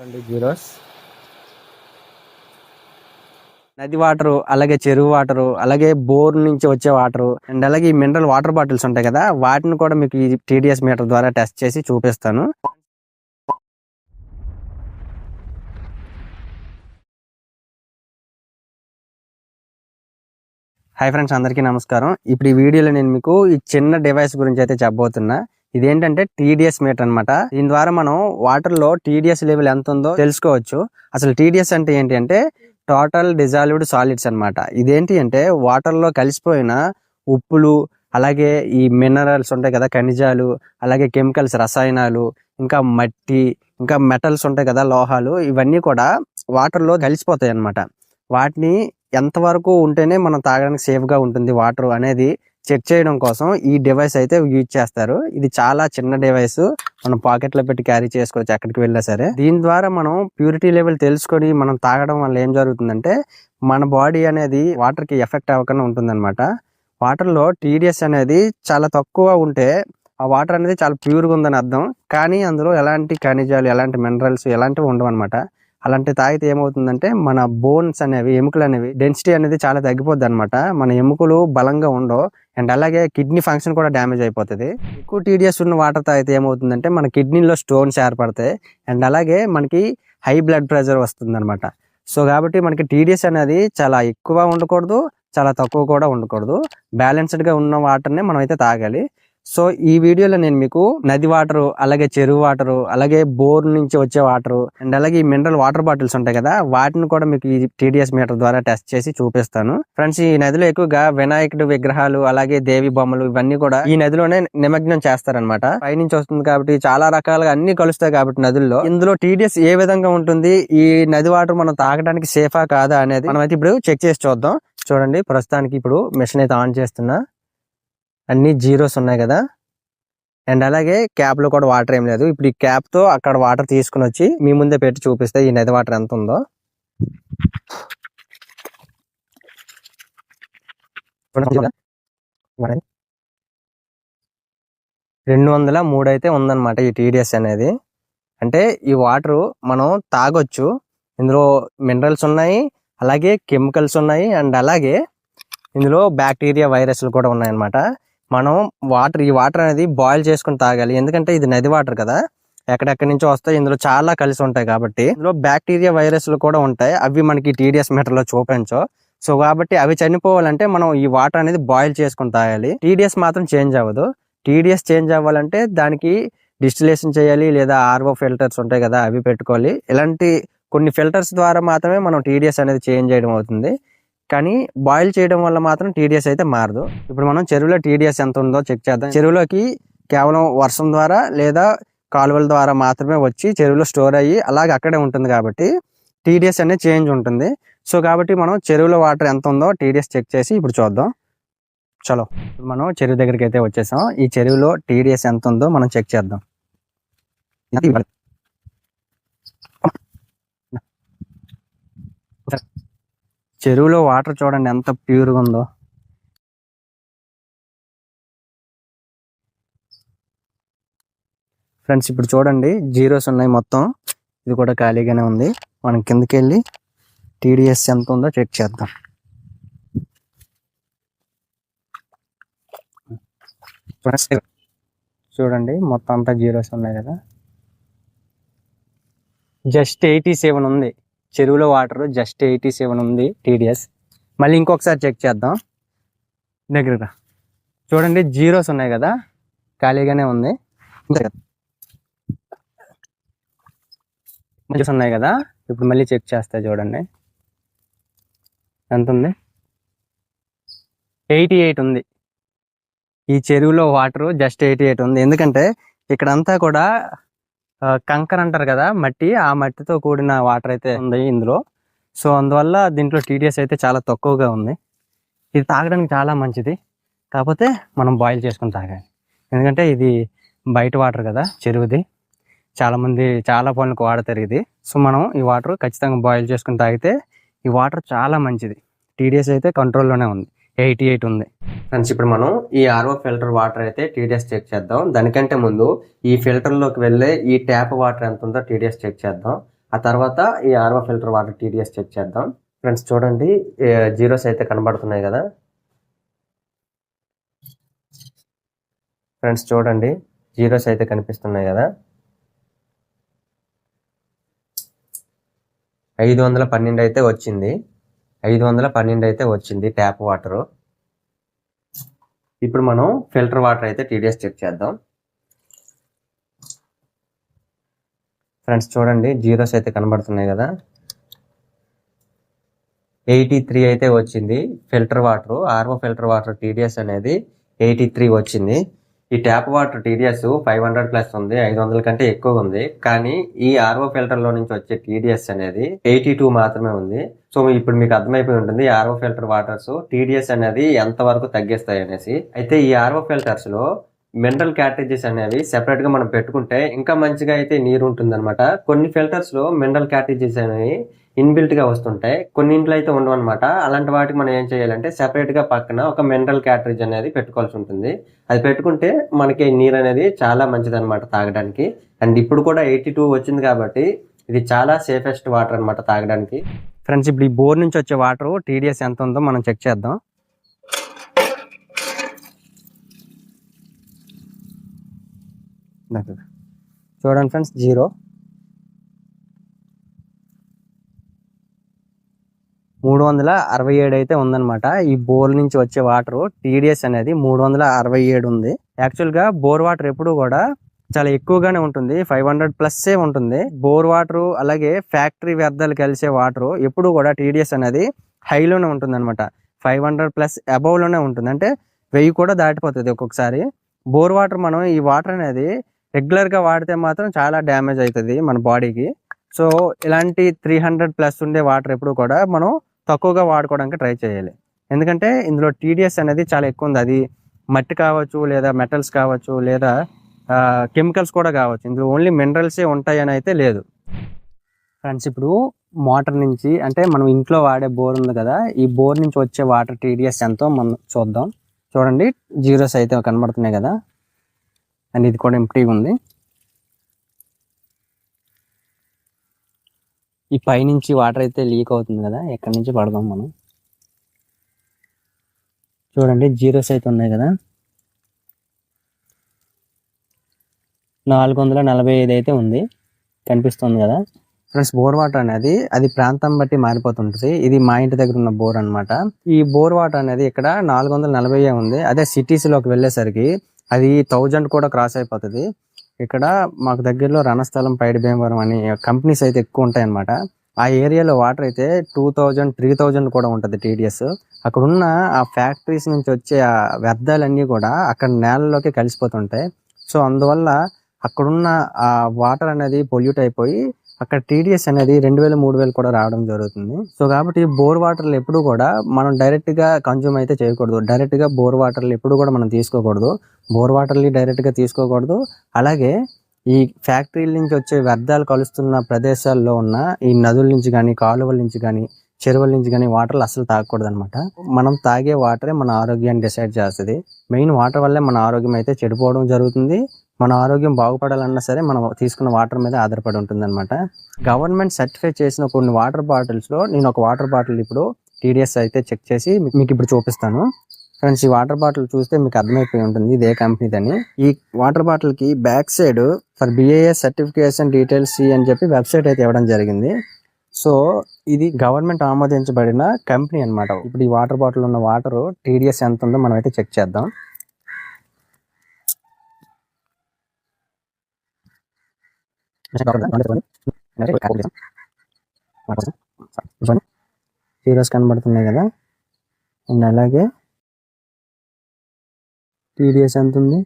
రెండు జీరోస్. నది వాటరు అలాగే చెరువు వాటరు అలాగే బోర్ నుంచి వచ్చే వాటరు అండ్ అలాగే ఈ మినరల్ వాటర్ బాటిల్స్ ఉంటాయి కదా వాటిని కూడా మీకు ఈ టీడీఎస్ మీటర్ ద్వారా టెస్ట్ చేసి చూపిస్తాను. హాయ్ ఫ్రెండ్స్ అందరికీ నమస్కారం. ఇప్పుడు ఈ వీడియోలో నేను మీకు ఈ చిన్న డివైస్ గురించి అయితే చెప్పబోతున్నా. ఇదేంటంటే టీడీఎస్ మీటర్ అనమాట దీని ద్వారా మనం వాటర్లో టీడీఎస్ లెవెల్ ఎంత ఉందో తెలుసుకోవచ్చు. అసలు టీడీఎస్ అంటే ఏంటి అంటే టోటల్ డిజాల్వ్డ్ సాలిడ్స్ అన్నమాట. ఇదేంటి అంటే వాటర్లో కలిసిపోయిన ఉప్పులు అలాగే ఈ మినరల్స్ ఉంటాయి కదా ఖనిజాలు అలాగే కెమికల్స్ రసాయనాలు ఇంకా మట్టి ఇంకా మెటల్స్ ఉంటాయి కదా లోహాలు ఇవన్నీ కూడా వాటర్లో కలిసిపోతాయి అన్నమాట. వాటిని ఎంతవరకు ఉంటేనే మనం తాగడానికి సేఫ్గా ఉంటుంది వాటర్ అనేది చెక్ చేయడం కోసం ఈ డివైస్ అయితే యూజ్ చేస్తారు. ఇది చాలా చిన్న డివైస్ మనం పాకెట్లో పెట్టి క్యారీ చేసుకోవచ్చు ఎక్కడికి వెళ్ళినా సరే. దీని ద్వారా మనం ప్యూరిటీ లెవెల్ తెలుసుకొని మనం తాగడం వల్ల ఏం జరుగుతుందంటే మన బాడీ అనేది వాటర్కి ఎఫెక్ట్ అవ్వకుండా ఉంటుందన్నమాట. వాటర్లో టీడీఎస్ అనేది చాలా తక్కువ ఉంటే ఆ వాటర్ అనేది చాలా ప్యూర్గా ఉందని అర్థం. కానీ అందులో ఎలాంటి ఖనిజాలు ఎలాంటి మినరల్స్ ఎలాంటివి ఉండవు అనమాట అలాంటి తాగితే ఏమవుతుందంటే మన బోన్స్ అనేవి ఎముకలు అనేవి డెన్సిటీ అనేది చాలా తగ్గిపోద్ది అనమాట మన ఎముకలు బలంగా ఉండవు. అండ్ అలాగే కిడ్నీ ఫంక్షన్ కూడా డ్యామేజ్ అయిపోతుంది. ఎక్కువ టీడీఎస్ ఉన్న వాటర్ తాగితే ఏమవుతుందంటే మన కిడ్నీలో స్టోన్స్ ఏర్పడతాయి. అండ్ అలాగే మనకి హై బ్లడ్ ప్రెషర్ వస్తుంది అనమాట సో కాబట్టి మనకి టీడీఎస్ అనేది చాలా ఎక్కువ ఉండకూడదు చాలా తక్కువ కూడా ఉండకూడదు. బ్యాలెన్స్డ్గా ఉన్న వాటర్ని మనం అయితే తాగాలి. సో ఈ వీడియోలో నేను మీకు నది వాటర్ అలాగే చెరువు వాటర్ అలాగే బోర్ నుంచి వచ్చే వాటర్ అండ్ అలాగే ఈ మినరల్ వాటర్ బాటిల్స్ ఉంటాయి కదా వాటిని కూడా మీకు ఈ టీడీఎస్ మీటర్ ద్వారా టెస్ట్ చేసి చూపిస్తాను. ఫ్రెండ్స్ ఈ నదిలో ఎక్కువగా వినాయకుడు విగ్రహాలు అలాగే దేవి బొమ్మలు ఇవన్నీ కూడా ఈ నదిలోనే నిమగ్నం చేస్తారనమాట పైనుంచి వస్తుంది కాబట్టి చాలా రకాలుగా అన్ని కలుస్తాయి కాబట్టి నదుల్లో. ఇందులో టీడీఎస్ ఏ విధంగా ఉంటుంది ఈ నది వాటర్ మనం తాగడానికి సేఫా కాదా అనేది మనం అయితే ఇప్పుడు చెక్ చేసి చూద్దాం. చూడండి ప్రస్తుతానికి ఇప్పుడు మిషన్ అయితే ఆన్ చేస్తున్నా. అన్ని జీరోస్ ఉన్నాయి కదా. అండ్ అలాగే క్యాప్లో కూడా వాటర్ ఏం లేదు. ఇప్పుడు ఈ క్యాప్తో అక్కడ వాటర్ తీసుకుని వచ్చి మీ ముందే పెట్టి చూపిస్తే ఈ నది వాటర్ ఎంత ఉందో. రెండు వందల మూడు అయితే ఉందన్నమాట ఈ టీడీఎస్ అనేది. అంటే ఈ వాటర్ మనం తాగొచ్చు. ఇందులో మినరల్స్ ఉన్నాయి అలాగే కెమికల్స్ ఉన్నాయి అండ్ అలాగే ఇందులో బ్యాక్టీరియా వైరస్లు కూడా ఉన్నాయన్నమాట. మనం వాటర్ ఈ వాటర్ అనేది బాయిల్ చేసుకుని తాగాలి. ఎందుకంటే ఇది నది వాటర్ కదా. ఎక్కడెక్కడి నుంచో వస్తాయి. ఇందులో చాలా కలిసి ఉంటాయి కాబట్టి. ఇందులో బ్యాక్టీరియా వైరస్లు కూడా ఉంటాయి. అవి మనకి టీడీఎస్ మీటర్లో సో కాబట్టి అవి చనిపోవాలంటే మనం ఈ వాటర్ అనేది బాయిల్ చేసుకుని తాగాలి. టీడీఎస్ మాత్రం చేంజ్ అవ్వదు. టీడీఎస్ చేంజ్ అవ్వాలంటే దానికి డిస్టిలేషన్ చేయాలి లేదా ఆర్ఓ ఫిల్టర్స్ ఉంటాయి కదా అవి పెట్టుకోవాలి. ఇలాంటి కొన్ని ఫిల్టర్స్ ద్వారా మాత్రమే మనం టీడీఎస్ అనేది చేంజ్ చేయడం అవుతుంది. కానీ బాయిల్ చేయడం వల్ల మాత్రం టీడీఎస్ అయితే మారదు. ఇప్పుడు మనం చెరువులో టీడీఎస్ ఎంత ఉందో చెక్ చేద్దాం. చెరువులోకి కేవలం వర్షం ద్వారా లేదా కాలువల ద్వారా మాత్రమే వచ్చి చెరువులో స్టోర్ అయ్యి అలాగే అక్కడే ఉంటుంది కాబట్టి టీడీఎస్ అనేది చేంజ్ ఉంటుంది. సో కాబట్టి మనం చెరువులో వాటర్ ఎంత ఉందో టీడీఎస్ చెక్ చేసి ఇప్పుడు చూద్దాం. చలో మనం చెరువు దగ్గరికి అయితే వచ్చేసాం. ఈ చెరువులో టీడీఎస్ ఎంత ఉందో మనం చెక్ చేద్దాం. చెరువులో వాటర్ చూడండి ఎంత ప్యూర్గా ఉందో. ఫ్రెండ్స్ ఇప్పుడు చూడండి జీరోస్ ఉన్నాయి మొత్తం. ఇది కూడా ఖాళీగానే ఉంది. మనం కిందకి వెళ్ళి టీడీఎస్ ఎంత ఉందో చెక్ చేద్దాం. ఫ్రెండ్స్ చూడండి మొత్తం అంతా జీరోస్ ఉన్నాయి కదా. జస్ట్ ఎయిటీ సెవెన్ ఉంది. చెరువులో వాటర్ జస్ట్ ఎయిటీ సెవెన్ ఉంది టీడీఎస్. మళ్ళీ ఇంకొకసారి చెక్ చేద్దాం. దగ్గర చూడండి జీరోస్ ఉన్నాయి కదా? ఖాళీగానే ఉంది. జీరోస్ ఉన్నాయి కదా? ఇప్పుడు మళ్ళీ చెక్ చేస్తా చూడండి. ఎంత ఉంది ఎయిటీ ఎయిట్ ఉంది. ఈ చెరువులో వాటర్ జస్ట్ ఎయిటీ ఎయిట్ ఉంది. ఎందుకంటే ఇక్కడంతా కూడా కంకర అంటారు కదా మట్టి ఆ మట్టితో కూడిన వాటర్ అయితే ఉంది ఇందులో. సో అందువల్ల దీంట్లో టీడీఎస్ అయితే చాలా తక్కువగా ఉంది. ఇది తాగడానికి చాలా మంచిది. కాకపోతే మనం బాయిల్ చేసుకొని తాగాలి. ఎందుకంటే ఇది బయట వాటర్ కదా చెరువుది. చాలామంది చాలా పనులకు వాడతారు ఇది. సో మనం ఈ వాటర్ ఖచ్చితంగా బాయిల్ చేసుకుని తాగితే ఈ వాటర్ చాలా మంచిది. టీడీఎస్ అయితే కంట్రోల్లోనే ఉంది. ఎయిటీ ఎయిట్ ఉంది. ఫ్రెండ్స్ ఇప్పుడు మనం ఈ ఆర్ఓ ఫిల్టర్ వాటర్ అయితే టీడీఎస్ చెక్ చేద్దాం. దానికంటే ముందు ఈ ఫిల్టర్లోకి వెళ్ళే ఈ ట్యాప్ వాటర్ ఎంత ఉందో టీడీఎస్ చెక్ చేద్దాం. ఆ తర్వాత ఈ R O filter water T D S check చేద్దాం. ఫ్రెండ్స్ చూడండి జీరోస్ అయితే కనబడుతున్నాయి కదా. ఫ్రెండ్స్ చూడండి జీరోస్ అయితే కనిపిస్తున్నాయి కదా. ఐదు వందల పన్నెండు అయితే వచ్చింది. ఐదు వందల పన్నెండు అయితే వచ్చింది ట్యాప్ వాటరు ఇప్పుడు మనం ఫిల్టర్ వాటర్ అయితే టీడీఎస్ చెక్ చేద్దాం. ఫ్రెండ్స్ చూడండి జీరోస్ అయితే కనబడుతున్నాయి కదా. ఎయిటీ త్రీ అయితే వచ్చింది. Filter water R O filter water T D S అనేది ఎయిటీ త్రీ వచ్చింది. ఈ tap water T D S five hundred plus ఉంది ఐదు వందల కంటే ఎక్కువ ఉంది. కానీ ఈ ఆర్ఓ ఫిల్టర్లో నుంచి వచ్చే టీడీఎస్ అనేది ఎయిటీ టూ మాత్రమే ఉంది. సో ఇప్పుడు మీకు అర్థమైపోయి ఉంటుంది ఆర్ఓ ఫిల్టర్ వాటర్స్ టీడీఎస్ అనేది ఎంత వరకు తగ్గిస్తాయి అనేసి. అయితే ఈ ఆర్ఓ ఫిల్టర్స్లో మినరల్ క్యాటరేజెస్ అనేవి సెపరేట్గా మనం పెట్టుకుంటే ఇంకా మంచిగా అయితే నీరు ఉంటుంది అనమాట కొన్ని ఫిల్టర్స్లో మినరల్ క్యాటరేజెస్ అనేవి ఇన్బిల్ట్గా వస్తుంటాయి. కొన్ని ఇంట్లో అయితే ఉండవు అనమాట అలాంటి వాటికి మనం ఏం చేయాలంటే సెపరేట్గా పక్కన ఒక మినరల్ క్యాటరేజ్ అనేది పెట్టుకోవాల్సి ఉంటుంది. అది పెట్టుకుంటే మనకి నీరు అనేది చాలా మంచిది అనమాట తాగడానికి. అండ్ ఇప్పుడు కూడా ఎయిటీ టూ వచ్చింది కాబట్టి ఇది చాలా సేఫెస్ట్ వాటర్ అనమాట తాగడానికి. ఫ్రెండ్స్ ఇప్పుడు ఈ బోర్ నుంచి వచ్చే వాటర్ టీడీఎస్ ఎంత ఉందో మనం చెక్ చేద్దాం. చూడండి ఫ్రెండ్స్ జీరో మూడు వందల అరవై ఏడు అయితే ఉందన్నమాట. ఈ బోర్ నుంచి వచ్చే వాటర్ టీడీఎస్ అనేది మూడు వందల అరవై ఏడు ఉంది. యాక్చువల్గా బోర్ వాటర్ ఎప్పుడు కూడా చాలా ఎక్కువగానే ఉంటుంది. ఫైవ్ హండ్రెడ్ ప్లస్సే ఉంటుంది. బోర్ వాటర్ అలాగే ఫ్యాక్టరీ వ్యర్థాలు కలిసే వాటర్ ఎప్పుడు కూడా టీడీఎస్ అనేది హైలోనే ఉంటుంది అనమాట ఫైవ్ హండ్రెడ్ ప్లస్ అబవ్లోనే ఉంటుంది. అంటే వెయ్యి కూడా దాటిపోతుంది ఒక్కొక్కసారి. బోర్ వాటర్ మనం ఈ వాటర్ అనేది రెగ్యులర్గా వాడితే మాత్రం చాలా డ్యామేజ్ అవుతుంది మన బాడీకి. సో ఇలాంటి త్రీ హండ్రెడ్ ప్లస్ ఉండే వాటర్ ఎప్పుడు కూడా మనం తక్కువగా వాడుకోవడానికి ట్రై చేయాలి. ఎందుకంటే ఇందులో టీడీఎస్ అనేది చాలా ఎక్కువ ఉంది. అది మట్టి కావచ్చు లేదా మెటల్స్ కావచ్చు లేదా కెమికల్స్ కూడా కావచ్చు. ఇందులో ఓన్లీ మినరల్సే ఉంటాయని అయితే లేదు. ఫ్రెండ్స్ ఇప్పుడు మోటార్ నుంచి అంటే మనం ఇంట్లో వాడే బోర్ ఉంది కదా ఈ బోర్ నుంచి వచ్చే వాటర్ టీడీఎస్ ఎంతో మనం చూద్దాం. చూడండి జీరోస్ అయితే కనబడుతున్నాయి కదా. అండ్ ఇది కూడా ఎంప్టీగా ఉంది. ఈ పైనుంచి వాటర్ అయితే లీక్ అవుతుంది కదా ఎక్కడి నుంచి పడదాం మనం? చూడండి జీరోస్ అయితే ఉన్నాయి కదా. నాలుగు వందల నలభై ఐదు అయితే ఉంది కనిపిస్తుంది కదా. ఫ్రెండ్స్ బోర్ వాటర్ అనేది అది ప్రాంతం బట్టి మారిపోతుంటుంది. ఇది మా ఇంటి దగ్గర ఉన్న బోర్ అన్నమాట. ఈ బోర్ వాటర్ అనేది ఇక్కడ నాలుగు వందల నలభై ఉంది. అదే సిటీస్లోకి లోకి వెళ్ళేసరికి అది థౌజండ్ కూడా క్రాస్ అయిపోతుంది. ఇక్కడ మాకు దగ్గరలో రణస్థలం పైడి భీమవరం అని కంపెనీస్ అయితే ఎక్కువ ఉంటాయన్నమాట. ఆ ఏరియాలో వాటర్ అయితే టూ థౌజండ్ త్రీ థౌజండ్ కూడా ఉంటుంది టీడీఎస్. అక్కడ ఉన్న ఆ ఫ్యాక్టరీస్ నుంచి వచ్చే ఆ వ్యర్థాలన్నీ కూడా అక్కడ నేలలోకి కలిసిపోతుంటాయి. సో అందువల్ల అక్కడున్న ఆ వాటర్ అనేది పొల్యూట్ అయిపోయి అక్కడ టీడీఎస్ అనేది రెండు వేలు మూడు వేలు కూడా రావడం జరుగుతుంది. సో కాబట్టి బోర్ వాటర్లు ఎప్పుడు కూడా మనం డైరెక్ట్గా కన్జ్యూమ్ అయితే చేయకూడదు. డైరెక్ట్గా బోర్ వాటర్లు ఎప్పుడు కూడా మనం తీసుకోకూడదు. బోర్ వాటర్ని డైరెక్ట్గా తీసుకోకూడదు. అలాగే ఈ ఫ్యాక్టరీల నుంచి వచ్చే వ్యర్థాలు కలుస్తున్న ప్రదేశాల్లో ఉన్న ఈ నదుల నుంచి కానీ కాలువల నుంచి కానీ చెరువుల నుంచి కానీ వాటర్లు అసలు తాగకూడదు అనమాట మనం తాగే వాటరే మన ఆరోగ్యాన్ని డిసైడ్ చేస్తుంది. మెయిన్ వాటర్ వల్లే మన ఆరోగ్యం అయితే చెడిపోవడం జరుగుతుంది. మన ఆరోగ్యం బాగుపడాలన్నా సరే మనం తీసుకున్న వాటర్ మీద ఆధారపడి ఉంటుంది అనమాట గవర్నమెంట్ సర్టిఫై చేసిన కొన్ని వాటర్ బాటిల్స్లో నేను ఒక వాటర్ బాటిల్ ఇప్పుడు టీడీఎస్ అయితే చెక్ చేసి మీకు ఇప్పుడు చూపిస్తాను. ఫ్రెండ్స్ ఈ వాటర్ బాటిల్ చూస్తే మీకు అర్థమైపోయి ఉంటుంది. ఇదే కంపెనీదని. ఈ water బాటిల్కి back side for BIS certification details అని చెప్పి వెబ్సైట్ అయితే ఇవ్వడం జరిగింది. సో ఇది గవర్నమెంట్ ఆమోదించబడిన కంపెనీ అన్నమాట. ఇప్పుడు ఈ వాటర్ బాటిల్ ఉన్న వాటర్ టీడీఎస్ ఎంత ఉందో మనం అయితే చెక్ చేద్దాం. హీరోస్ కనబడుతున్నాయి కదా. అండ్ అలాగే టీడీఎస్ ఎంత ఉంది?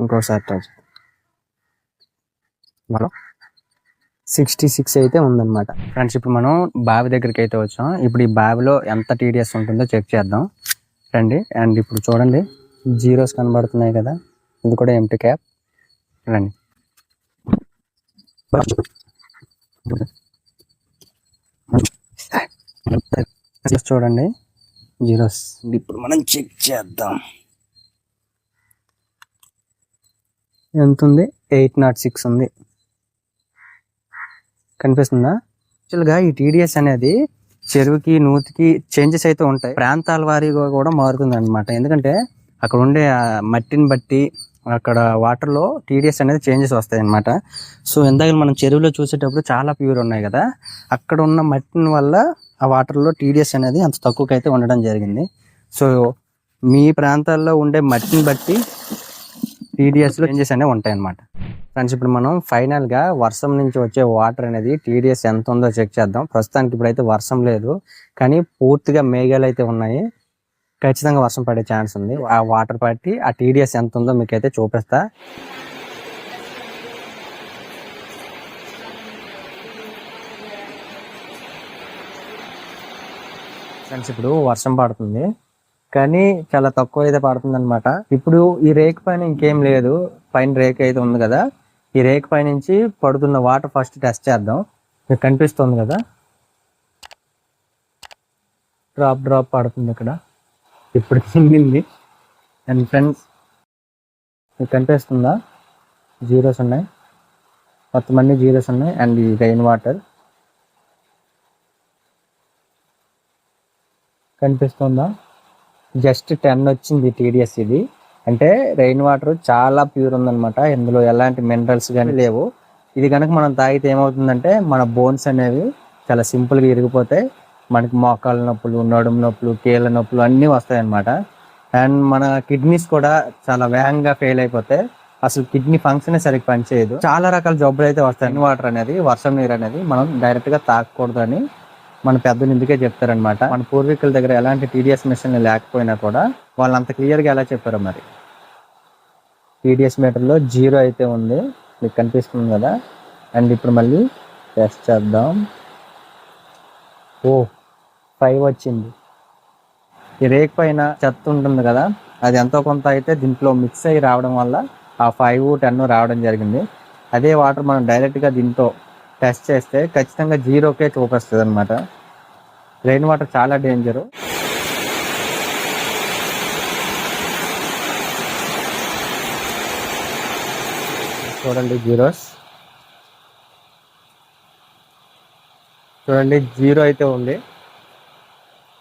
ఇంకోసారి ట్రై మనం సిక్స్టీ సిక్స్ అయితే ఉందన్నమాట. ఫ్రెండ్స్ ఇప్పుడు మనం బావి దగ్గరికి అయితే వచ్చాం. ఇప్పుడు ఈ బావిలో ఎంత టీడీఎస్ ఉంటుందో చెక్ చేద్దాం. రండి. అండ్ ఇప్పుడు చూడండి. జీరోస్ కనబడుతున్నాయి కదా. ఇది కూడా ఎంటీ క్యాప్ రండి. చూడండి. జీరోస్. ఇప్పుడు మనం చెక్ చేద్దాం. ఎంత ఉంది ఎయిట్ నాట్ సిక్స్ ఉంది. కనిపిస్తుందా? యాక్చువల్గా ఈ టీడీఎస్ అనేది చెరువుకి నూతికి చేంజెస్ అయితే ఉంటాయి. ప్రాంతాల వారీగా కూడా మారుతుంది అనమాట ఎందుకంటే అక్కడ ఉండే మట్టిని బట్టి అక్కడ వాటర్లో టీడీఎస్ అనేది చేంజెస్ వస్తాయనమాట సో ఇందాక మనం చెరువులో చూసేటప్పుడు చాలా ప్యూర్ ఉన్నాయి కదా. అక్కడ ఉన్న మట్టిని వల్ల ఆ వాటర్లో టీడీఎస్ అనేది అంత తక్కువకైతే ఉండడం జరిగింది. సో మీ ప్రాంతాల్లో ఉండే మట్టిని బట్టి టీడీఎస్లో చేంజెస్ అనేవి ఉంటాయన్నమాట. ఫ్రెండ్స్ ఇప్పుడు మనం ఫైనల్గా వర్షం నుంచి వచ్చే వాటర్ అనేది టీడీఎస్ ఎంత ఉందో చెక్ చేద్దాం. ప్రస్తుతానికి ఇప్పుడైతే వర్షం లేదు. కానీ పూర్తిగా మేఘాలు అయితే ఉన్నాయి. ఖచ్చితంగా వర్షం పడే ఛాన్స్ ఉంది. ఆ వాటర్ పట్టి ఆ టీడీఎస్ ఎంత ఉందో మీకు అయితే చూపిస్తా. ఫ్రెండ్స్ ఇప్పుడు వర్షం పడుతుంది. కానీ చాలా తక్కువ అయితే పడుతుంది అనమాట ఇప్పుడు ఈ రేక్ పైన ఇంకేం లేదు. పైన రేక్ అయితే ఉంది కదా. ఈ రేక్ పై నుంచి పడుతున్న వాటర్ ఫస్ట్ టెస్ట్ చేద్దాం. మీకు కనిపిస్తుంది కదా? డ్రాప్ డ్రాప్ పడుతుంది ఇక్కడ. ఇప్పుడు కిందింది అండ్ ఫ్రెండ్స్ మీకు కనిపిస్తుందా? జీరోస్ ఉన్నాయి. మొత్తం అన్ని జీరోస్ ఉన్నాయి. అండ్ ఈ రెయిన్ వాటర్ కనిపిస్తుందా? జస్ట్ టెన్ వచ్చింది టీడీఎస్ ఇది. అంటే రెయిన్ వాటర్ చాలా ప్యూర్ ఉందన్నమాట. ఇందులో ఎలాంటి మినరల్స్ కానీ లేవు. ఇది కనుక మనం తాగితే ఏమవుతుందంటే మన బోన్స్ అనేవి చాలా సింపుల్గా ఇరిగిపోతాయి. మనకి మోకాళ్ళ నొప్పులు నడుము నొప్పులు కీళ్ళ నొప్పులు అన్నీ వస్తాయన్నమాట. అండ్ మన కిడ్నీస్ కూడా చాలా వేగంగా ఫెయిల్ అయిపోతాయి అసలు కిడ్నీ ఫంక్షన్ సరిగ్గా పనిచేయదు. చాలా రకాల జబ్బులు అయితే వస్తాయి. వాటర్ అనేది వర్షం నీరు అనేది మనం డైరెక్ట్గా గా అని మన పెద్దలు ఇందుకే చెప్తారనమాట మన పూర్వీకుల దగ్గర ఎలాంటి టీడీఎస్ మిషన్లు లేకపోయినా కూడా వాళ్ళు అంత క్లియర్గా ఎలా చెప్పారు మరి. టీడీఎస్ మీటర్లో జీరో అయితే ఉంది. మీకు కనిపిస్తుంది కదా? అండ్ ఇప్పుడు మళ్ళీ టెస్ట్ చేద్దాం. ఓ ఫైవ్ వచ్చింది. ఈ రేక్ పైన చెత్త ఉంటుంది కదా అది ఎంతో కొంత అయితే దీంట్లో మిక్స్ అయ్యి రావడం వల్ల ఆ ఫైవ్ టెన్ రావడం జరిగింది. అదే వాటర్ మనం డైరెక్ట్గా దీంతో టెస్ట్ చేస్తే ఖచ్చితంగా జీరోకే చూపిస్తుంది అనమాట రెయిన్ వాటర్ చాలా డేంజరు చూడండి జీరోస్ చూడండి జీరో అయితే ఉంది.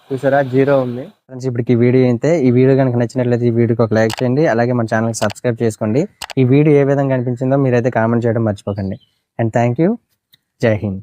చూసారా? జీరో ఉంది. ఫ్రెండ్స్ ఇప్పటికి ఈ వీడియో అయితే ఈ వీడియో కనుక నచ్చినట్లయితే ఈ వీడియోకి ఒక లైక్ చేయండి అలాగే మన ఛానల్కి సబ్స్క్రైబ్ చేసుకోండి. ఈ వీడియో ఏ విధంగా కనిపించిందో మీరైతే కామెంట్ చేయడం మర్చిపోకండి. And thank you. జై హింద్.